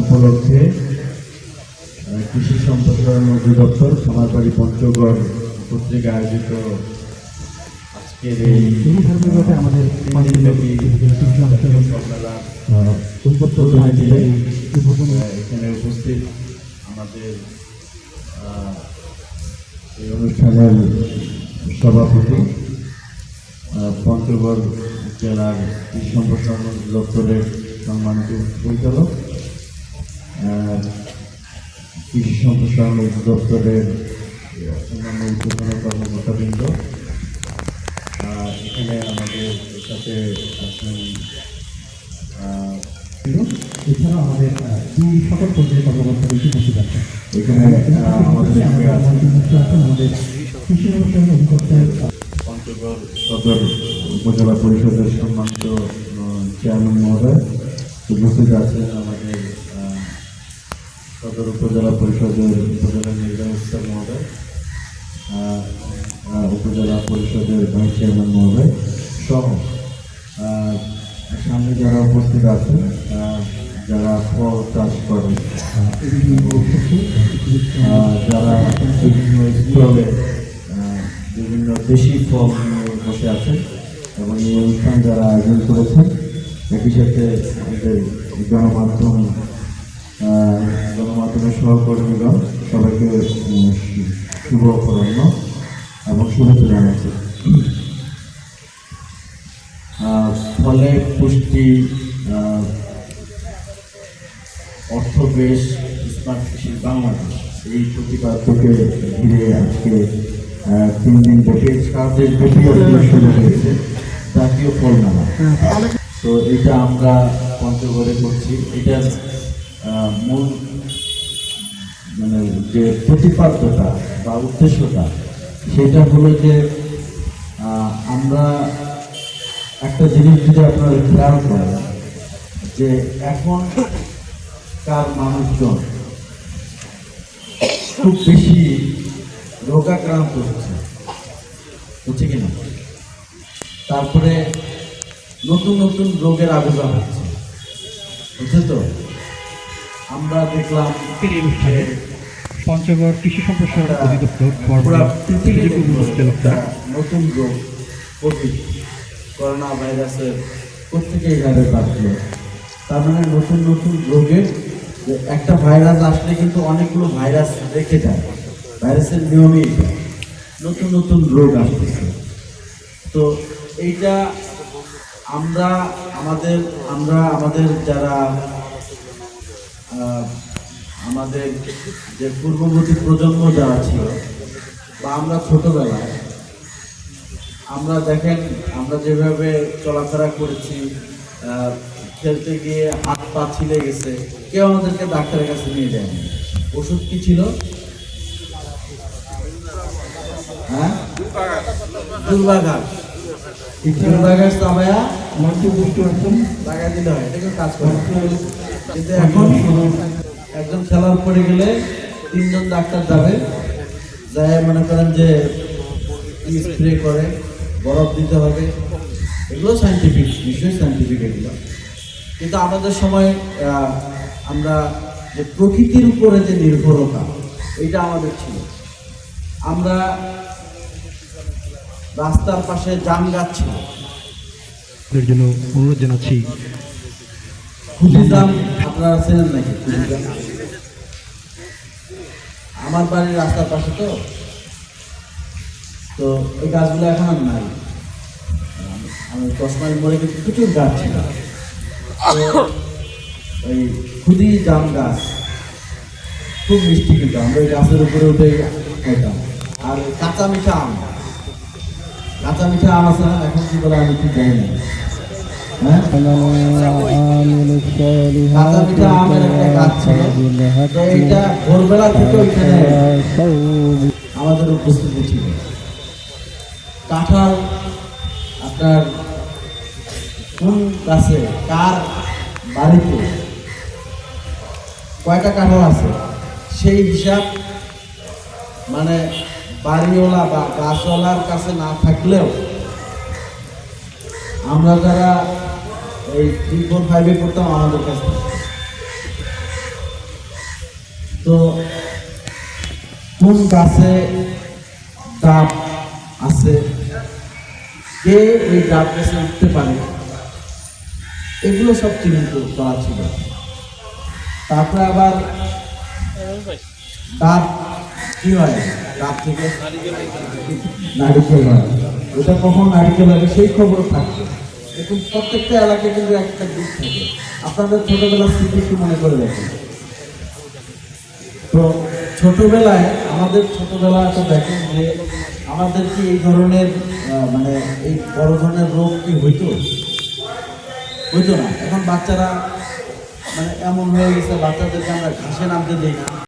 উপলক্ষে কৃষি সম্প্রসারণ অধিদপ্তর খামারবাড়ি পঞ্চগড় কর্তৃক আয়োজিত আজকের এই আমাদের এখানে উপস্থিত আমাদের এই অনুষ্ঠানের সভাপতি পঞ্চগড় জেলার কৃষি সম্প্রসারণ দপ্তরের সম্মানিত পরিচালক। কৃষি সম্প্রসারণ দপ্তরের অন্যান্য উদ্বোধন কর্মকর্তাবৃন্দ এখানে আমাদের সাথে আছেন এছাড়া আমাদের দুই সকল পর্যায়ে কর্মকর্তা বেশি উপস্থিত আছেন। এখানে আমাদের আমাদের কৃষি পঞ্চগড় সদর উপজেলা পরিষদের সম্মানিত চেয়ারম্যান মহোদয়। উপস্থিত আছেন আমাদের সদর উপজেলা পরিষদের উপজেলা নির্বাহী মহোদয় উপজেলা পরিষদের ভাইস চেয়ারম্যান মহোদয় সহ সামনে যারা উপস্থিত আহ, যারা ফল চাষ আহ, যারা বিভিন্ন স্টলে বিভিন্ন দেশি ফল বসে আছেন এবং এই অনুষ্ঠান যারা আয়োজন করেছেন একই সাথে আমাদের গণমাধ্যম গণমাধ্যমের সহকর্মীগণ সবাইকে শুভ অপরাহ্ন এবং শুভেচ্ছা জানাচ্ছি। আহ, ফলে পুষ্টি আহ, অর্থ বেশ স্মার্ট কৃষি বাংলাদেশ। এই প্রতিপাদ্যকে ঘিরে আজকে তিন দিন ব্যাপী দেশ ব্যাপী শুরু হয়েছে জাতীয় ফল মেলা তো এটা আমরা পঞ্চগড়ে করছি। আহ, মূল মানে যে প্রতিপাদ্যতা বা উদ্দেশ্যটা, সেটা হলো যে আমরা একটা জিনিস যদি আপনারা খেয়াল করেন, যে এখন কার মানুষজন খুব বেশি রোগাক্রান্ত হচ্ছে হচ্ছে কিনা তারপরে নতুন নতুন রোগের আবির্ভাব হচ্ছে হচ্ছে তো আমরা দেখলাম অনুষ্ঠানে পঞ্চগড় কৃষি সম্প্রসারণ অধিদপ্তর নতুন রোগ কোভিড করোনা ভাইরাসের প্রত্যেকে এইভাবে পাচ্ছিল তার মানে নতুন নতুন রোগের একটা ভাইরাস আসলে কিন্তু অনেকগুলো ভাইরাস রেখে যায়। ভাইরাসের নিয়মই এটা। নতুন নতুন রোগ আসতেছে। তো এইটা আমরা আমাদের আমরা আমাদের যারা আমাদের যে পূর্ববর্তী প্রজন্ম যারা ছিল, বা আমরা ছোটবেলায়, আমরা দেখেন, আমরা যেভাবে চলাফেরা করেছি খেলতে গিয়ে হাত পা ছিলে গেছে, কেউ আমাদেরকে ডাক্তারের কাছে নিয়ে যায়নি। ওষুধ কি ছিল? হ্যাঁ? দুর্বাঘাস দুর্বাঘাস চাবায়া মন্ত্রী উপস্থিত আছেন লাগাই দিলে হয় এটা কাজ করে। কিন্তু এখন একজন খেলার পরে গেলে তিনজন ডাক্তার যাবে যায় মনে করেন যে স্প্রে করে বরফ দিতে হবে। এগুলো সাইন্টিফিক নিশ্চয়ই সাইন্টিফিক এগুলো। কিন্তু আমাদের সময় আমরা যে প্রকৃতির উপরে যে নির্ভরতা এটা আমাদের ছিল। আমরা রাস্তার পাশে জাম গাছ ছিল। এর জন্য অনুরোধ জানাচ্ছি। খুদিজাম আপনারা চেনেন নাকি? আমার বাড়ির রাস্তার পাশে তো। তো ওই গাছগুলো এখন আর নাই। আমি দশ মাইল মরে কিন্তু প্রচুর গাছ ছিল। ওই খুদি জাম গাছ খুব মিষ্টি কিন্তু। আমরা ওই গাছের উপরে উঠে খাইতাম। আর কাঁচা মিঠা আম। কাঁচা মিঠা আম আছে এখন কি বলে? আমি ঠিক জানি না। হ্যাঁ? আমের এইটা ভোরবেলা আমাদের উপস্থিতি ছিল। কাঁঠাল, আপনার কোন গাছে? কার বাড়িতে? কয়টা কাঁঠাল আছে? সেই হিসাব মানে বাড়িওয়ালা বা গাছওয়ালার কাছে না থাকলেও আমরা যারা এই থ্রি ফোর ফাইভে পড়তাম আমাদের কাছে। তো কোন গাছে ডাব আছে? কে এই ডাব গাছে উঠতে পারে? এগুলো সব চিহ্নিত করা ছিল। তারপরে আবার ডাব কি হয়? ডাব থেকে নারিকেল হয়। ওটা কখন নারিকেল হবে সেই খবর থাকবে। এখন প্রত্যেকটা এলাকায় কিন্তু একটা দিক থাকে। আপনাদের ছোটবেলার স্মৃতি একটু মনে করে দেখেন। তো ছোটবেলায় আমাদের ছোটবেলাটা দেখেন যে আমাদের কি এই ধরনের মানে এই বড় ধরনের রোগ কি হইতো? হইতো না। এখন বাচ্চারা মানে এমন হয়ে গেছে, বাচ্চাদেরকে আমরা ঘাসে নামতে দিই না।